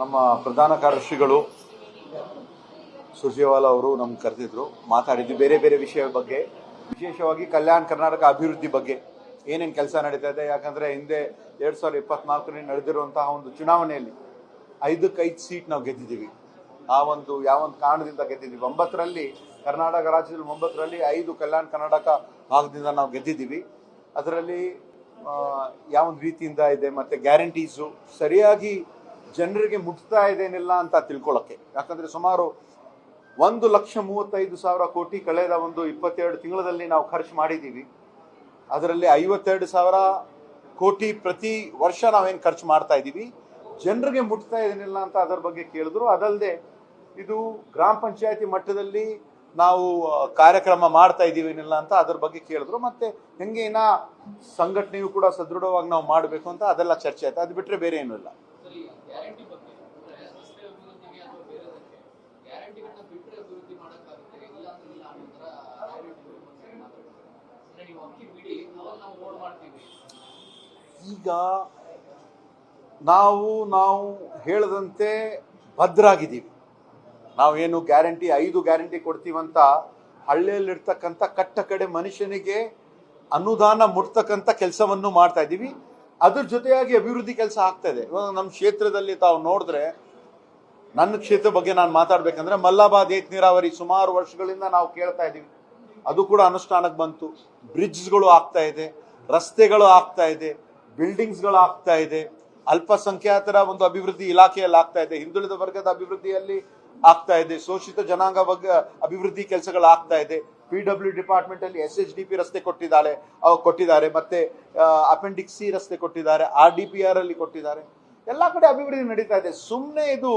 ನಮ್ಮ ಪ್ರಧಾನ ಕಾರ್ಯದರ್ಶಿಗಳು ಸುರ್ಜೇವಾಲಾ ಅವರು ನಮ್ಗೆ ಕರೆದಿದ್ರು ಮಾತಾಡಿದ್ದು ಬೇರೆ ಬೇರೆ ವಿಷಯ ಬಗ್ಗೆ. ವಿಶೇಷವಾಗಿ ಕಲ್ಯಾಣ ಕರ್ನಾಟಕ ಅಭಿವೃದ್ಧಿ ಬಗ್ಗೆ ಏನೇನು ಕೆಲಸ ನಡೀತಾ ಇದೆ. ಯಾಕಂದ್ರೆ ಹಿಂದೆ ಎರಡ್ ಸಾವಿರದ ಇಪ್ಪತ್ನಾಲ್ಕರಲ್ಲಿ ನಡೆದಿರುವಂತಹ ಒಂದು ಚುನಾವಣೆಯಲ್ಲಿ ಐದಕ್ಕೆ ಐದು ಸೀಟ್ ನಾವು ಗೆದ್ದಿದ್ದೀವಿ. ಆ ಒಂದು ಯಾವ ಒಂದು ಕಾರಣದಿಂದ ಗೆದ್ದಿದ್ದೀವಿ? ಒಂಬತ್ತರಲ್ಲಿ ಕರ್ನಾಟಕ ರಾಜ್ಯದಲ್ಲಿ ಒಂಬತ್ತರಲ್ಲಿ ಐದು ಕಲ್ಯಾಣ ಕರ್ನಾಟಕ ಭಾಗದಿಂದ ನಾವು ಗೆದ್ದಿದ್ದೀವಿ. ಅದರಲ್ಲಿ ಯಾವ ರೀತಿಯಿಂದ ಇದೆ ಮತ್ತೆ ಗ್ಯಾರಂಟೀಸು? ಸರಿಯಾಗಿ ಜನರಿಗೆ ಮುಟ್ತಾ ಇದೇನಿಲ್ಲ ಅಂತ ತಿಳ್ಕೊಳ್ಳೋಕ್ಕೆ ಯಾಕಂದ್ರೆ ಸುಮಾರು ಒಂದು ಲಕ್ಷ ಮೂವತ್ತೈದು ಸಾವಿರ ಕೋಟಿ ಕಳೆದ ಒಂದು ಇಪ್ಪತ್ತೆರಡು ತಿಂಗಳಲ್ಲಿ ನಾವು ಖರ್ಚು ಮಾಡಿದ್ದೀವಿ. ಅದರಲ್ಲಿ ಐವತ್ತೆರಡು ಸಾವಿರ ಕೋಟಿ ಪ್ರತಿ ವರ್ಷ ನಾವೇನು ಖರ್ಚು ಮಾಡ್ತಾ ಇದ್ದೀವಿ. ಜನರಿಗೆ ಮುಟ್ತಾ ಇದೇನಿಲ್ಲ ಅಂತ ಅದರ ಬಗ್ಗೆ ಕೇಳಿದ್ರು. ಅದಲ್ಲದೆ ಇದು ಗ್ರಾಮ ಪಂಚಾಯತಿ ಮಟ್ಟದಲ್ಲಿ ನಾವು ಕಾರ್ಯಕ್ರಮ ಮಾಡ್ತಾ ಇದ್ದೀವಿ ಏನಿಲ್ಲ ಅಂತ ಅದ್ರ ಬಗ್ಗೆ ಕೇಳಿದ್ರು. ಮತ್ತೆ ಹೆಂಗೆ ಇನ್ನ ಸಂಘಟನೆಯು ಕೂಡ ಸದೃಢವಾಗಿ ನಾವು ಮಾಡಬೇಕು ಅಂತ ಅದೆಲ್ಲ ಚರ್ಚೆ ಆಯ್ತು. ಅದು ಬಿಟ್ಟರೆ ಬೇರೆ ಏನೂ ಇಲ್ಲ. ಗ್ಯಾರಂಟಿ ಬಗ್ಗೆ ಅಂದ್ರೆ ರಸ್ತೆ ಅಭಿವೃದ್ಧಿಗೆ ಅಥವಾ ಬೇರೆದಕ್ಕೆ ಗ್ಯಾರಂಟಿಗಳನ್ನ ಬಿಟ್ಟರೆ ಅಭಿವೃದ್ಧಿ ಮಾಡೋಕ್ಕಾಗುತ್ತೆ, ಇಲ್ಲ ಅಂದ್ರೆ ಇಲ್ಲ ಅನ್ನೋ ಥರ ಅಂದ್ರೆ ನೀವು ಅಕ್ಕಿ ಬಿಡಿ ಅವಾಗ ನಾವು ಓಡ್ ಮಾಡ್ತೀವಿ. ಈಗ ನಾವು ನಾವು ಹೇಳದಂತೆ ಭದ್ರಾಗಿದ್ದೀವಿ. ನಾವೇನು ಗ್ಯಾರಂಟಿ ಐದು ಗ್ಯಾರಂಟಿ ಕೊಡ್ತೀವಂತ ಹಳ್ಳಿಯಲ್ಲಿರ್ತಕ್ಕಂಥ ಕಟ್ಟ ಕಡೆ ಮನುಷ್ಯನಿಗೆ ಅನುದಾನ ಮುಟ್ತಕ್ಕಂಥ ಕೆಲಸವನ್ನು ಮಾಡ್ತಾ ಇದ್ದೀವಿ. ಅದ್ರ ಜೊತೆಯಾಗಿ ಅಭಿವೃದ್ಧಿ ಕೆಲಸ ಆಗ್ತಾ ಇದೆ ಇವಾಗ ನಮ್ಮ ಕ್ಷೇತ್ರದಲ್ಲಿ ತಾವು ನೋಡಿದ್ರೆ, ನನ್ನ ಕ್ಷೇತ್ರ ಬಗ್ಗೆ ನಾನು ಮಾತಾಡ್ಬೇಕಂದ್ರೆ ಮಲ್ಲಾಬಾದ್ ಏತ್ ನೀರಾವರಿ ಸುಮಾರು ವರ್ಷಗಳಿಂದ ನಾವು ಕೇಳ್ತಾ ಇದ್ದೀವಿ. ಅದು ಕೂಡ ಅನುಷ್ಠಾನಕ್ಕೆ ಬಂತು. ಬ್ರಿಡ್ಜ್ಗಳು ಆಗ್ತಾ ಇದೆ, ರಸ್ತೆಗಳು ಆಗ್ತಾ ಇದೆ, ಬಿಲ್ಡಿಂಗ್ಸ್ಗಳು ಆಗ್ತಾ ಇದೆ. ಅಲ್ಪಸಂಖ್ಯಾತರ ಒಂದು ಅಭಿವೃದ್ಧಿ ಇಲಾಖೆಯಲ್ಲಿ ಆಗ್ತಾ ಇದೆ. ಹಿಂದುಳಿದ ವರ್ಗದ ಅಭಿವೃದ್ಧಿಯಲ್ಲಿ ಆಗ್ತಾ ಇದೆ. ಶೋಷಿತ ಜನಾಂಗ ಬಗ್ಗೆ ಅಭಿವೃದ್ಧಿ ಕೆಲಸಗಳು ಆಗ್ತಾ ಇದೆ. ಪಿ ಡಬ್ಲ್ಯೂ ಡಿಪಾರ್ಟ್ಮೆಂಟ್ ಅಲ್ಲಿ ಎಸ್ ಎಚ್ ಡಿ ಪಿ ರಸ್ತೆ ಕೊಟ್ಟಿದ್ದಾರೆ ಅವು ಕೊಟ್ಟಿದ್ದಾರೆ, ಮತ್ತೆ ಅಪೆಂಡಿಕ್ಸ್ ಸಿ ರಸ್ತೆ ಕೊಟ್ಟಿದ್ದಾರೆ ಆರ್ ಡಿ ಪಿ ಆರ್ ಅಲ್ಲಿ ಕೊಟ್ಟಿದ್ದಾರೆ. ಎಲ್ಲ ಕಡೆ ಅಭಿವೃದ್ಧಿ ನಡೀತಾ ಇದೆ. ಸುಮ್ಮನೆ ಇದು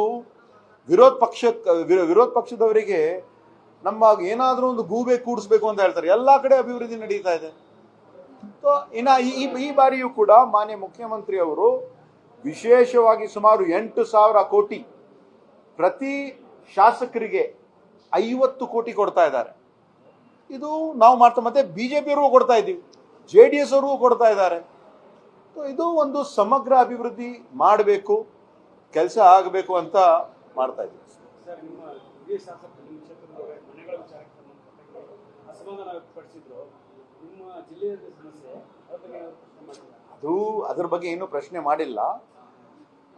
ವಿರೋಧ ಪಕ್ಷ ವಿರೋಧ ಪಕ್ಷದವರಿಗೆ ನಮ್ಮ ಏನಾದರೂ ಒಂದು ಗೂಬೆ ಕೂಡಿಸ್ಬೇಕು ಅಂತ ಹೇಳ್ತಾರೆ. ಎಲ್ಲಾ ಕಡೆ ಅಭಿವೃದ್ಧಿ ನಡೀತಾ ಇದೆ. ಸೊ ಇನ್ನು ಈ- ಈ ಬಾರಿಯೂ ಕೂಡ ಮಾನ್ಯ ಮುಖ್ಯಮಂತ್ರಿ ಅವರು ವಿಶೇಷವಾಗಿ ಸುಮಾರು ಎಂಟು ಸಾವಿರ ಕೋಟಿ ಪ್ರತಿ ಶಾಸಕರಿಗೆ ಐವತ್ತು ಕೋಟಿ ಕೊಡ್ತಾ ಇದ್ದಾರೆ. ಇದು ನಾವು ಮಾಡ್ತಾ ಮತ್ತೆ ಬಿಜೆಪಿಯವ್ರಿಗೂ ಕೊಡ್ತಾ ಇದ್ದೀವಿ. ಜೆ ಡಿ ಎಸ್ ಅವ್ರಿಗೂ ಕೊಡ್ತಾ ಇದ್ದಾರೆ. ಇದು ಒಂದು ಸಮಗ್ರ ಅಭಿವೃದ್ಧಿ ಮಾಡಬೇಕು ಕೆಲಸ ಆಗಬೇಕು ಅಂತ ಮಾಡ್ತಾ ಇದ್ದೀವಿ? ಅದು ಅದ್ರ ಬಗ್ಗೆ ಏನು ಪ್ರಶ್ನೆ ಮಾಡಿಲ್ಲ.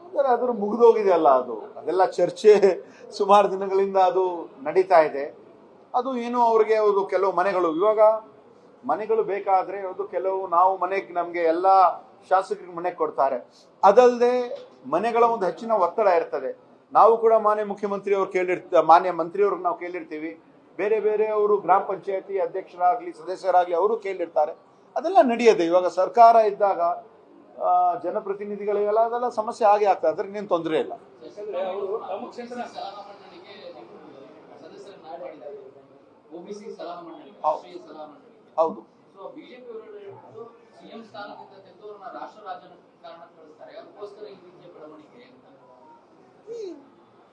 ಅಂದರೆ ಅದ್ರ ಮುಗಿದೋಗಿದೆ ಅಲ್ಲ ಅದು. ಅದೆಲ್ಲ ಚರ್ಚೆ ಸುಮಾರು ದಿನಗಳಿಂದ ಅದು ನಡೀತಾ ಇದೆ. ಅದು ಏನು ಅವ್ರಿಗೆ ಅದು ಕೆಲವು ಮನೆಗಳು. ಇವಾಗ ಮನೆಗಳು ಬೇಕಾದ್ರೆ ಅದು ಕೆಲವು ನಾವು ಮನೆಗೆ ನಮಗೆ ಎಲ್ಲ ಶಾಸಕರಿಗೆ ಮನೆ ಕೊಡ್ತಾರೆ. ಅದಲ್ಲದೆ ಮನೆಗಳ ಒಂದು ಹೆಚ್ಚಿನ ಒತ್ತಡ ಇರ್ತದೆ. ನಾವು ಕೂಡ ಮಾನ್ಯ ಮುಖ್ಯಮಂತ್ರಿ ಅವ್ರು ಕೇಳಿರ್ತ, ಮಾನ್ಯ ಮಂತ್ರಿಯವ್ರಿಗೆ ನಾವು ಕೇಳಿರ್ತೀವಿ. ಬೇರೆ ಬೇರೆ ಅವರು ಗ್ರಾಮ ಪಂಚಾಯತಿ ಅಧ್ಯಕ್ಷರಾಗಲಿ, ಸದಸ್ಯರಾಗಲಿ ಅವರು ಕೇಳಿರ್ತಾರೆ. ಅದೆಲ್ಲ ನಡೆಯದೆ. ಇವಾಗ ಸರ್ಕಾರ ಇದ್ದಾಗ ಜನಪ್ರತಿನಿಧಿಗಳಿಗೆಲ್ಲ ಅದೆಲ್ಲ ಸಮಸ್ಯೆ ಆಗೇ ಆಗ್ತದೆ. ಅದ್ರ ಇನ್ನೇನು ತೊಂದರೆ ಇಲ್ಲ. ಅಂತ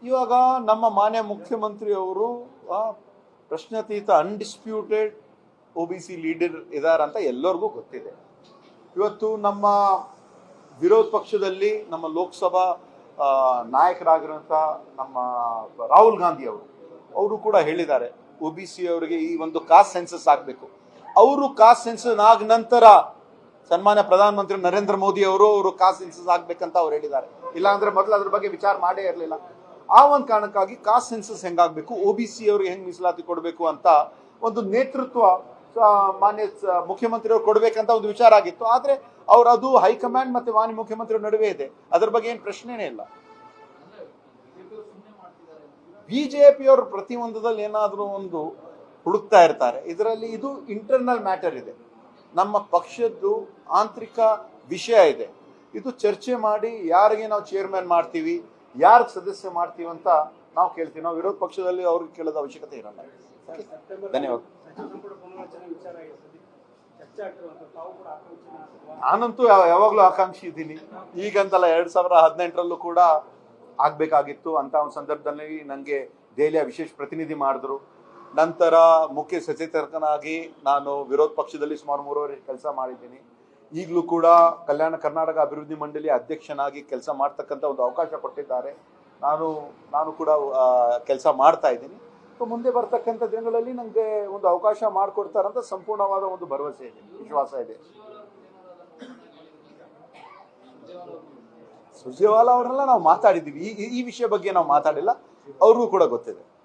ಇವಾಗ ನಮ್ಮ ಮಾನ್ಯ ಮುಖ್ಯಮಂತ್ರಿ ಅವರು ಪ್ರಶ್ನಾತೀತ undisputed O B C leader ಇದಾರಂತ ಎಲ್ಲರಿಗೂ ಗೊತ್ತಿದೆ. ಇವತ್ತು ನಮ್ಮ ವಿರೋಧ ಪಕ್ಷದಲ್ಲಿ ನಮ್ಮ ಲೋಕಸಭಾ ನಾಯಕರಾಗಿರುವಂಥ ನಮ್ಮ ರಾಹುಲ್ ಗಾಂಧಿ ಅವರು ಅವರು ಕೂಡ ಹೇಳಿದ್ದಾರೆ. ಒ ಬಿ ಸಿ ಅವರಿಗೆ ಈ ಒಂದು ಕಾಸ್ಟ್ ಸೆನ್ಸಸ್ ಆಗಬೇಕು. ಅವರು ಕಾಸ್ಟ್ ಸೆನ್ಸಸ್ ಆದ ನಂತರ ಸನ್ಮಾನ್ಯ ಪ್ರಧಾನಮಂತ್ರಿ ನರೇಂದ್ರ ಮೋದಿ ಅವರು ಅವರು ಕಾಸ್ಟ್ ಸೆನ್ಸಸ್ ಆಗಬೇಕಂತ ಅವ್ರು ಹೇಳಿದ್ದಾರೆ. ಇಲ್ಲ ಅಂದ್ರೆ ಮೊದಲು ಅದ್ರ ಬಗ್ಗೆ ವಿಚಾರ ಮಾಡೇ ಇರಲಿಲ್ಲ. ಆ ಒಂದು ಕಾರಣಕ್ಕಾಗಿ ಕಾಸ್ಟ್ ಸೆನ್ಸಸ್ ಹೆಂಗಾಗಬೇಕು ಒ ಬಿ ಸಿ ಅವ್ರಿಗೆ ಹೆಂಗೆ ಮೀಸಲಾತಿ ಕೊಡಬೇಕು ಅಂತ ಒಂದು ನೇತೃತ್ವ ಮಾನ್ಯ ಮುಖ್ಯಮಂತ್ರಿ ಅವರು ಕೊಡ್ಬೇಕಂತ ಒಂದು ವಿಚಾರ ಆಗಿತ್ತು. ಆದ್ರೆ ಅವ್ರು ಅದು ಹೈಕಮಾಂಡ್ ಮತ್ತೆ ಮಾನ್ಯ ಮುಖ್ಯಮಂತ್ರಿ ನಡುವೆ ಇದೆ. ಅದ್ರ ಬಗ್ಗೆ ಏನು ಪ್ರಶ್ನೆನೇ ಇಲ್ಲ. ಮಾಡ್ತಿದ್ದಾರೆ ಅಂತ. ಪ್ರತಿ ಪ್ರತಿಯೊಂದದಲ್ಲಿ ಏನಾದರೂ ಒಂದು ಹುಡುಕ್ತಾ ಇರ್ತಾರೆ. ಇದರಲ್ಲಿ ಇದು ಇಂಟರ್ನಲ್ ಮ್ಯಾಟರ್ ಇದೆ. ನಮ್ಮ ಪಕ್ಷದ್ದು ಆಂತರಿಕ ವಿಷಯ ಇದೆ. ಇದು ಚರ್ಚೆ ಮಾಡಿ ಯಾರಿಗೆ ನಾವು ಚೇರ್ಮನ್ ಮಾಡ್ತೀವಿ ಯಾರಿಗೆ ಸದಸ್ಯ ಮಾಡ್ತೀವಿ ಅಂತ ನಾವು ಕೇಳ್ತೀವಿ. ನಾವು ವಿರೋಧ ಪಕ್ಷದಲ್ಲಿ ಅವ್ರಿಗೆ ಕೇಳೋದ ಅವಶ್ಯಕತೆ ಇರಲ್ಲ. ಧನ್ಯವಾದ. ನಾನಂತೂ ಯಾವ- ಯಾವಾಗ್ಲೂ ಆಕಾಂಕ್ಷಿ ಇದ್ದೀನಿ. ಈಗಂತಲ್ಲ ಎರಡ್ ಸಾವಿರ ಹದಿನೆಂಟರಲ್ಲೂ ಕೂಡ ಆಗ್ಬೇಕಾಗಿತ್ತು ಅಂತ ಒಂದು ಸಂದರ್ಭದಲ್ಲಿ ನನಗೆ ದೆಹಲಿಯ ವಿಶೇಷ ಪ್ರತಿನಿಧಿ ಮಾಡಿದ್ರು. ನಂತರ ಮುಖ್ಯ ಸಚೇತಕನಾಗಿ ನಾನು ವಿರೋಧ ಪಕ್ಷದಲ್ಲಿ ಸುಮಾರು ಮೂರುವರೆ ಕೆಲಸ ಮಾಡಿದ್ದೀನಿ. ಈಗಲೂ ಕೂಡ ಕಲ್ಯಾಣ ಕರ್ನಾಟಕ ಅಭಿವೃದ್ಧಿ ಮಂಡಳಿ ಅಧ್ಯಕ್ಷನಾಗಿ ಕೆಲಸ ಮಾಡ್ತಕ್ಕಂಥ ಒಂದು ಅವಕಾಶ ಕೊಟ್ಟಿದ್ದಾರೆ. ನಾನು ನಾನು ಕೂಡ ಕೆಲಸ ಮಾಡ್ತಾ ಇದ್ದೀನಿ. ಸೊ ಮುಂದೆ ಬರ್ತಕ್ಕಂಥ ದಿನಗಳಲ್ಲಿ ನನಗೆ ಒಂದು ಅವಕಾಶ ಮಾಡಿಕೊಡ್ತಾರಂತ ಸಂಪೂರ್ಣವಾದ ಒಂದು ಭರವಸೆ ಇದೆ, ವಿಶ್ವಾಸ ಇದೆ. ಸುರ್ಜೇವಾಲಾ ಅವ್ರನ್ನೆಲ್ಲ ನಾವು ಮಾತಾಡಿದ್ದೀವಿ. ಈ ಈ ವಿಷಯ ಬಗ್ಗೆ ನಾವು ಮಾತಾಡಿಲ್ಲ. ಅವ್ರಿಗೂ ಕೂಡ ಗೊತ್ತಿದೆ.